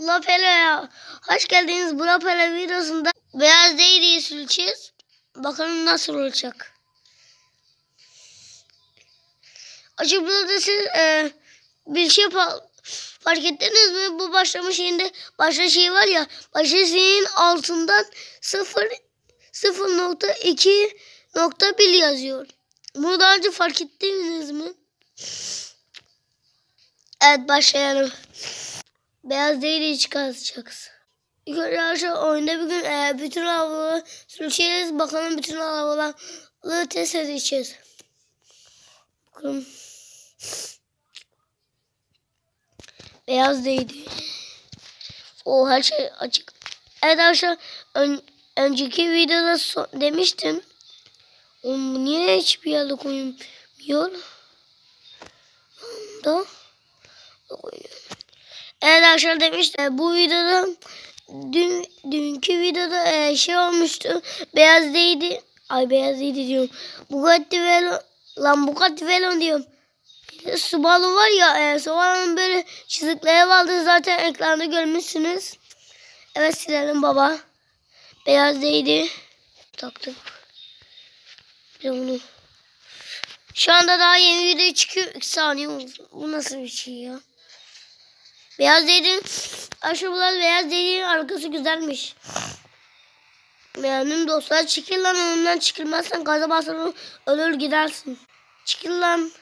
Lapele hoş geldiniz. Bu Lapele videosunda beyaz değriyi süreceğiz. Bakalım nasıl olacak. Açık burada siz e, bir şey fa- fark ettiniz mi? Bu başlama şeyinde başla şey var ya başla şeyin altından 0 0.2 nokta 1 yazıyor. Bunu daha önce fark ettiniz mi? Evet başlayalım. Beyaz çıkartacağız. İlk önce arkadaşlar oyunda bugün e, bütün arabaları sürüşeceğiz. Bakalım bütün arabaları test edeceğiz. Bakalım. Beyaz değdi. O her şey açık. Evet arkadaşlar ön- önceki videoda so- demiştim. Oğlum niye hiçbir yerde koymuyor? Da. Evet arkadaşlar demiştim. e, Bu videoda dün dünkü videoda e, şey olmuştu. Beyaz değdi. Ay beyaz değdi diyorum. Bugatti Veyron. Lan Bugatti Veyron diyorum. Subaru var ya. E, Subaru'nun böyle çizikleri vardı. Zaten ekranda görmüşsünüz. Evet silelim baba. Beyaz değdi. Taktık. De bunu. Şu anda daha yeni video çıkıyor. 2 saniye oldu. Bu nasıl bir şey ya? Beyaz dediğin aşırılar beyaz dediğin arkası güzelmiş. Beğendim dostlar. Çıkıl lan önümden çıkılmazsan gaza basar ölür gidersin. Çıkıl lan.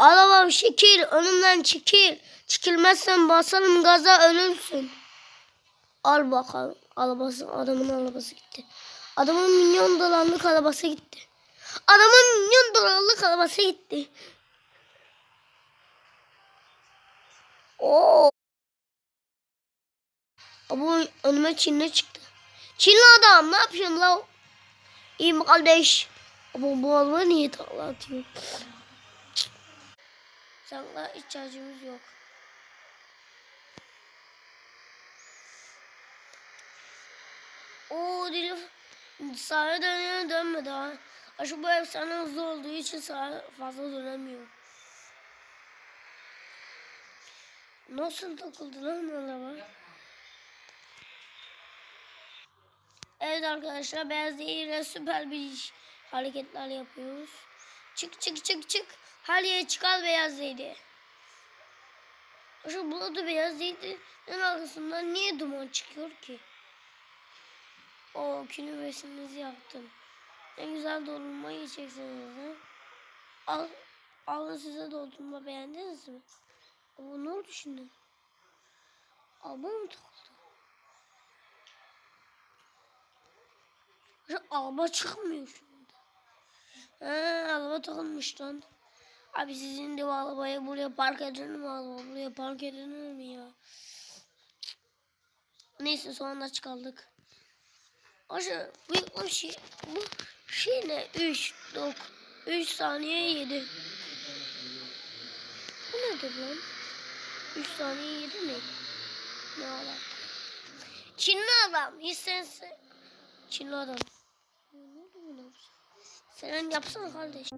Arabam şekil önümden çekil. Çıkılmazsan basarım gaza ölürsün. Al bakalım. Arabası, adamın arabası gitti. Adamın milyon dolarlık arabası gitti. Adamın milyon dolarlık arabası gitti. Oo. Bu önüme Çinli çıktı. Çinli adam ne yapıyorsun la? İyi mi kardeş? Ama bu araba niye takla? Sakla ihtiyacımız yok. Oo dili sağa dönüyor dönme daha. Aşı bu efsane hızlı olduğu için sağa fazla dönemiyor. Nasıl takıldı lan araba? Evet arkadaşlar beyaz değille süper bir iş- hareketler yapıyoruz. Çık çık çık çık. Her yere çıkar beyaz değdi. Şu buladı beyaz değdi. En arkasından niye duman çıkıyor ki? O künyesinizi yaptım. En güzel dondurma yiyeceksiniz ha? Al, alın size dondurma beğendiniz mi? Ama ne oldu şimdi? Alba mı takıldı? Şu alba çıkmıyor şimdi. He alba takılmış lan. Abi sizin de bu arabayı buraya park edilir mi araba? Buraya park edilir mi ya? Neyse sonra aç kaldık. Aşağı bu, bu şey bu şey ne? 3 dok 3 saniye 7. Bu nedir lan? 3 saniye 7 mi? Ne ala? Çinli adam hissense. Çinli adam. Ne oldu buna? Sen yapsana kardeş.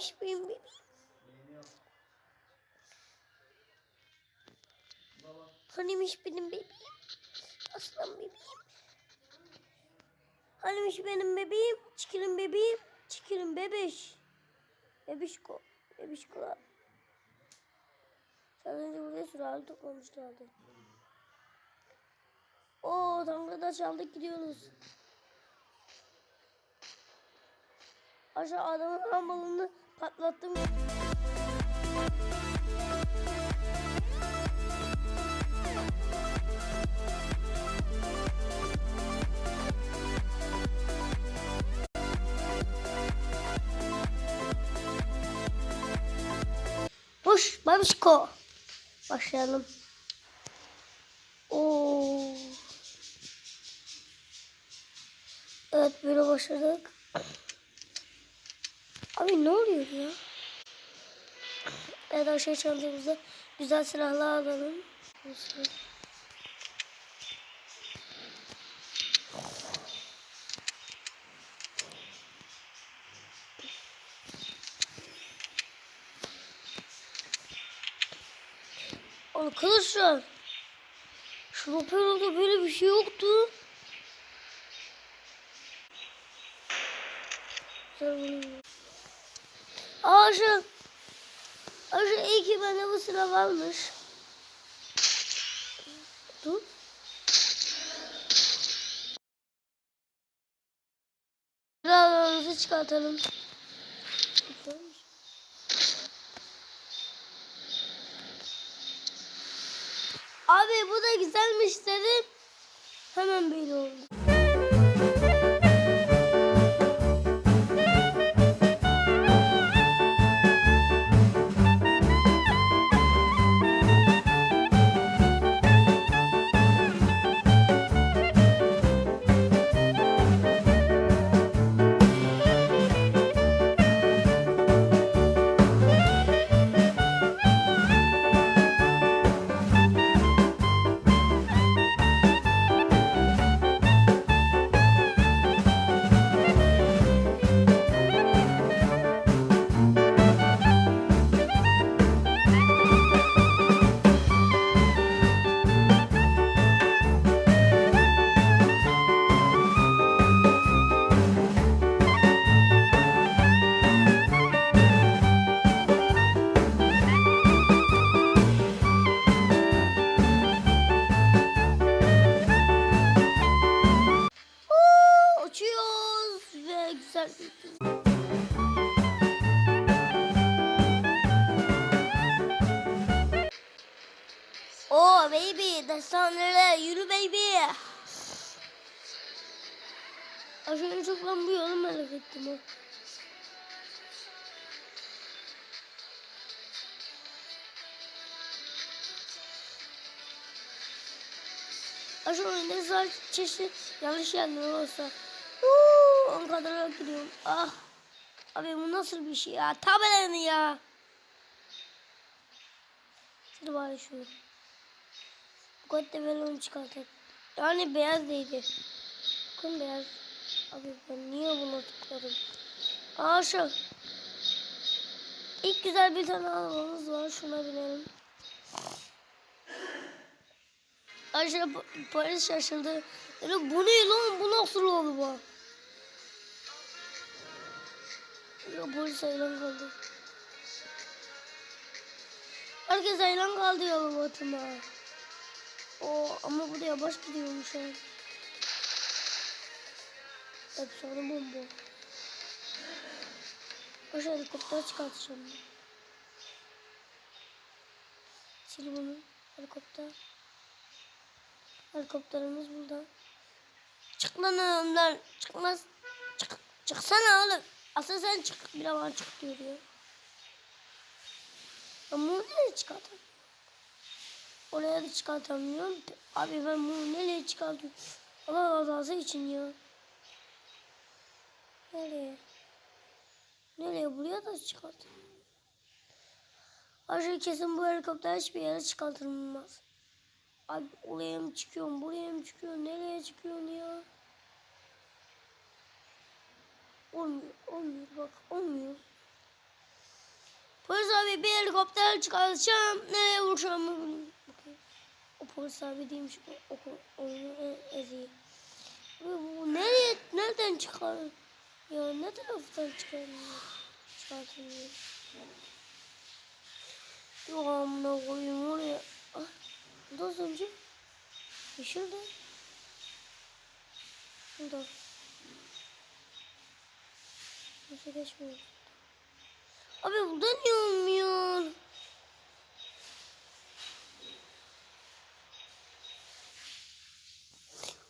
Hanimiş benim bebeğim. Hanimiş benim bebeğim. Aslan bebeğim. Hanimiş benim bebeğim. Çikilin bebeğim. Çikilin bebeş. Bebişko. Bebişkolar. Az önce buraya sürali toplamışlardı. Oo Tanrı'da çaldık gidiyoruz. Aşağı adamın hambalını patlattım. Hoş babişko. Başlayalım. Oo. Evet böyle başladık. Abi ne oluyor ya? Evet aşağı çantamızda güzel silahlar alalım. Nasıl? Arkadaşlar şu operada böyle bir şey yoktu. Aşağı Aşağı iyi ki bende bu silah varmış. Dur. Silahlarımızı çıkartalım. Abi bu da güzelmiş dedim. Hemen böyle oldu. Ben bu yolu merak ettim ha. Aşağı oyunda sadece çeşit yanlış yerler olsa. Uuu, on kadar gidiyorum. Ah. Abi bu nasıl bir şey ya? Tabeleni ya. Şurada bari şu. Bu kadar velonu çıkartak. Yani beyaz değildi. Bakın beyaz. Abi ben niye buna tıkladım? Aa şu. İlk güzel bir tane arabamız var. Şuna binelim. Aşağı Paris şaşırdı. Öyle bu ne lan? Bu nasıl oldu bu? Ya polis hayran kaldı. Herkes hayran kaldı ya babatıma. O ama buraya yavaş gidiyormuş ha. Efsane bomba. Aşağı helikopter çıkartacağım. Sil bunu. Helikopter. Helikopterimiz burada. Çık lan önümden. Çıkmaz. Çık. Çıksana oğlum. Asıl sen çık. Bir bana çık diyor ya. Ben bunu nereye çıkartamıyorum? Oraya da çıkartamıyorum. Abi ben bunu nereye çıkartıyorum? Allah razı için ya. Nereye? Nereye? Buraya da çıkartamıyorum. Ayrıca kesin bu helikopter hiçbir yere çıkartılmaz. Abi oraya mı çıkıyorum, buraya mı çıkıyorum, nereye çıkıyorsun ya? Olmuyor, olmuyor bak, olmuyor. Polis abi bir helikopter çıkartacağım, nereye vuracağımı bilmiyorum. O polis abi değilmiş. O, o, oyunu e- eziyor. Ve bu nereye, nereden çıkar? Ya ne taraftan çıkarıyor? Çıkartıyor. Yok amına koyayım oraya. Ah, burada az önce. Yeşildi. Burada. Nasıl geçmiyor? Abi burada niye olmuyor?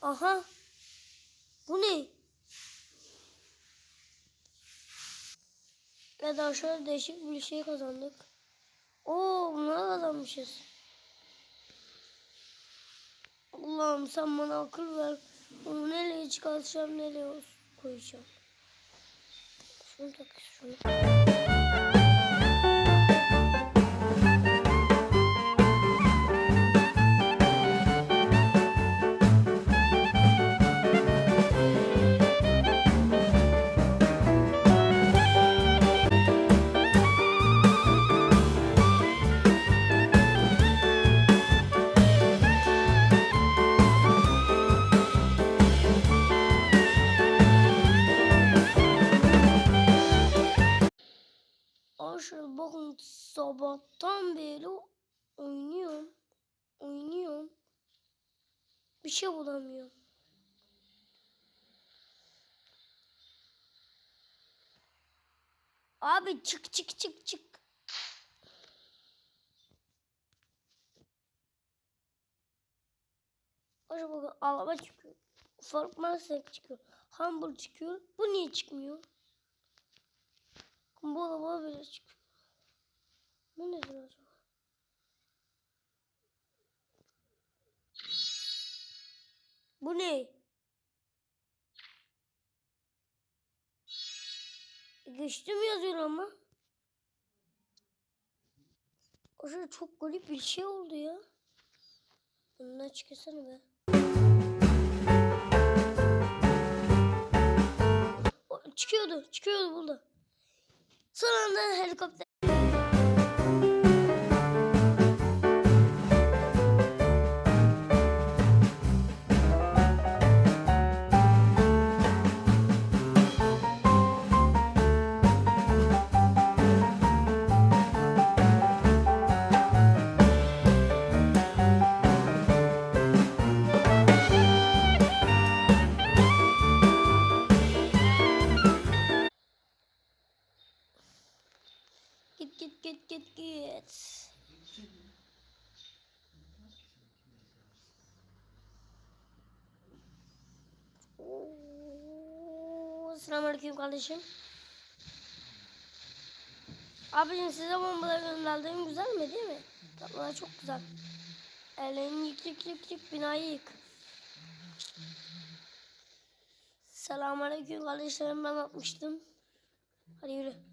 Aha. Bu ne? Ya da şöyle değişik bir şey kazandık. Oo bunları kazanmışız. Allah'ım sen bana akıl ver. Bunu nereye çıkartacağım nereye koyacağım. Şunu tak şunu. Bakın sabahtan beri oynuyorum. Oynuyorum. Bir şey bulamıyorum. Abi çık çık çık çık. Bakın araba çıkıyor. Fark Mustang çıkıyor. Humble çıkıyor. Bu niye çıkmıyor? Bu araba bile çıkıyor. Bu nedir acaba? Bu ne? Geçtim yazıyor ama. O şey çok garip bir şey oldu ya. Bundan çıkasana be. O, çıkıyordu, çıkıyordu burada. Son anda helikopter. Git git git git git. Selamünaleyküm kardeşim. Abicim size bombaları gönderdiğim güzel mi değil mi? Tatlılar çok güzel. Ellerini yık yık yık yık binayı yık. Selamünaleyküm kardeşlerim ben atmıştım. Hadi yürü.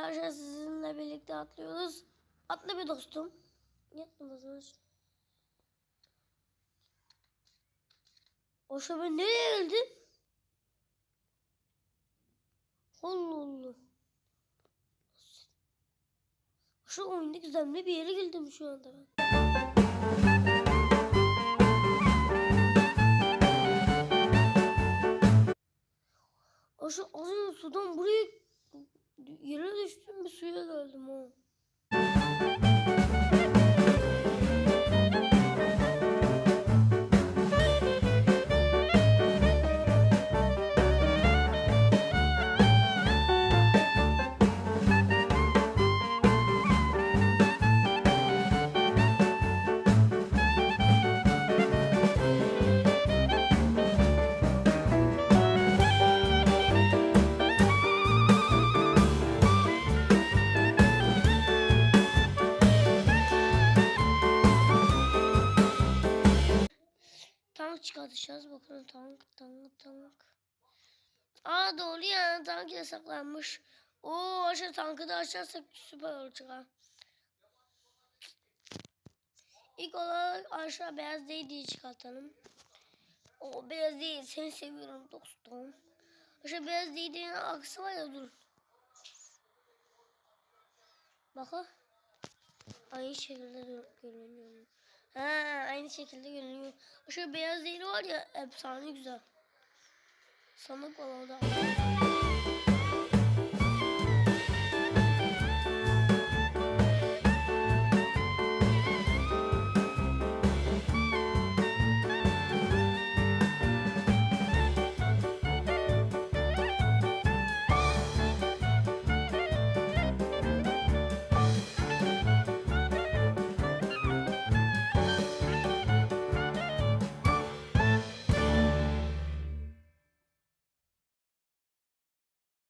Arkadaşlar sizinle birlikte atlıyoruz. Atla bir dostum. Yatma o. O şu ben nereye geldim? Allah Allah. Şu oyunda gizemli bir yere geldim şu anda ben. Aşı az önce sudan buraya yere düştüm bir suya geldim ha. Çıkartacağız. Bakalım tank tank tank. Aa doğru ya tank yasaklanmış. Oo aşağı tankı da açarsak süper olacak ha. İlk olarak aşağı beyaz değdiği çıkartalım. O beyaz değil seni seviyorum dostum. Aşağı beyaz değdiğinin aksi var ya dur. Bak ha. Aynı şekilde gö- Ha, aynı şekilde görünüyor. Şu beyaz değil var ya efsane güzel. Sanık var orada.